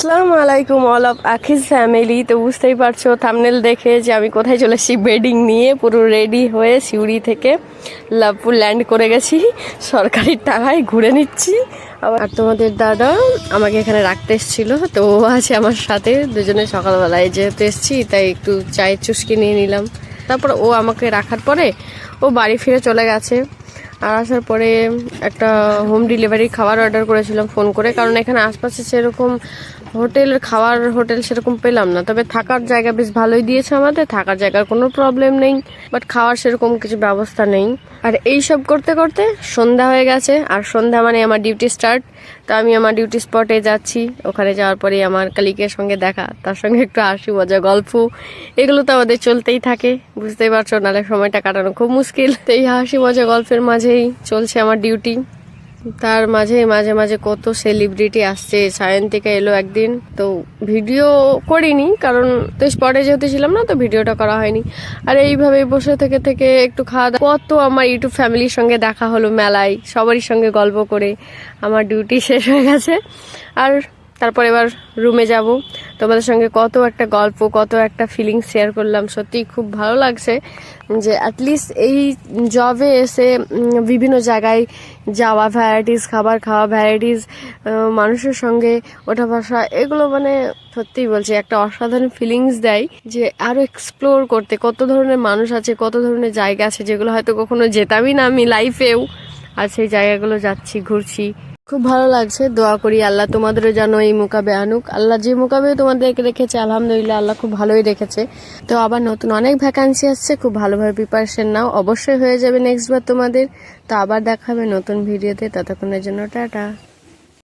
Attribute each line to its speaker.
Speaker 1: আসসালামু আলাইকুম all of আখিজ family তো বুঝতেই পারছ থামনেল দেখে যে আমি কোথায় চলে এসেছি বেডিং নিয়ে, পুরো রেডি হয়ে সিউড়ি থেকে লাভপুর ল্যান্ড করে গেছি। সরকারি টাকায় ঘুরে নিচ্ছি। আবার তোমাদের দাদা আমাকে এখানে রাখতে এসেছিল, তো ও আছে আমার সাথে। দুজনে সকালবেলায় যেহেতু এসেছি, তাই একটু চায়ের চুস্কি নিয়ে নিলাম। তারপর ও আমাকে রাখার পরে ও বাড়ি ফিরে চলে গেছে। আর আসার পরে একটা হোম ডেলিভারি খাবার অর্ডার করেছিলাম ফোন করে। কারণ এখানে আশপাশে সেরকম হোটেলের খাওয়ার হোটেল সেরকম পেলাম না। তবে থাকার জায়গা বেশ ভালোই দিয়েছে আমাদের, থাকার জায়গার কোনো প্রবলেম নেই বাট খাওয়ার সেরকম কিছু ব্যবস্থা নেই। আর এই সব করতে করতে সন্ধ্যা হয়ে গেছে, আর সন্ধ্যা মানে আমার ডিউটি স্টার্ট তো আমি আমার ডিউটি স্পটে যাচ্ছি। ওখানে যাওয়ার পরে আমার কালিকের সঙ্গে দেখা, তার সঙ্গে একটু হাসি মজা, গল্প, এগুলো তো আমাদের চলতেই থাকে, বুঝতেই পারছ? নাহলে সময়টা কাটানো খুব মুশকিল। তো এই হাসি মজা গল্পের মাঝেই চলছে আমার ডিউটি তার মাঝে মাঝে মাঝে কত সেলিব্রিটি আসছে। সায়ন্তিকা এলো একদিন। তো ভিডিও করিনি, কারণ তো স্পটে যেহেতু ছিলাম না, তো ভিডিওটা করা হয়নি। আর এইভাবে বসে থেকে থেকে একটু খাওয়া দাওয়া কত আমার ইউটিউব ফ্যামিলির সঙ্গে দেখা হলো মেলায়, সবারই সঙ্গে গল্প করে আমার ডিউটি শেষ হয়ে গেছে। আর তারপর এবার রুমে যাব। তোমাদের সঙ্গে কত একটা গল্প, কত একটা ফিলিংস শেয়ার করলাম। সত্যিই খুব ভালো লাগছে যে অ্যাটলিস্ট এই জবে এসে বিভিন্ন জায়গায় যাওয়া ভ্যারাইটিস খাবার খাওয়া ভ্যারাইটিস মানুষের সঙ্গে ওঠা বসা, এগুলো মানে সত্যিই বলছি একটা অসাধারণ ফিলিংস দেয় যে আরও এক্সপ্লোর করতে কত ধরনের মানুষ আছে, কত ধরনের জায়গা আছে যেগুলো হয়তো কখনো যেতামই না আমি লাইফেও আর সেই জায়গাগুলো যাচ্ছি, ঘুরছি। খুব ভালো লাগছে। দোয়া করি আল্লাহ তোমাদেরও যেন এই মোকাবে আনুক। আল্লাহ যে মোকাবে তোমাদেরকে রেখেছে আলহামদুলিল্লাহ আল্লাহ খুব ভালোই রেখেছে তো আবার নতুন অনেক ভ্যাকান্সি আসছে, খুব ভালোভাবে প্রিপারেশন নাও। অবশ্যই হয়ে যাবে নেক্সট বার তোমাদের। তো আবার দেখাবে নতুন ভিডিওতে ততক্ষণের জন্য টাটা।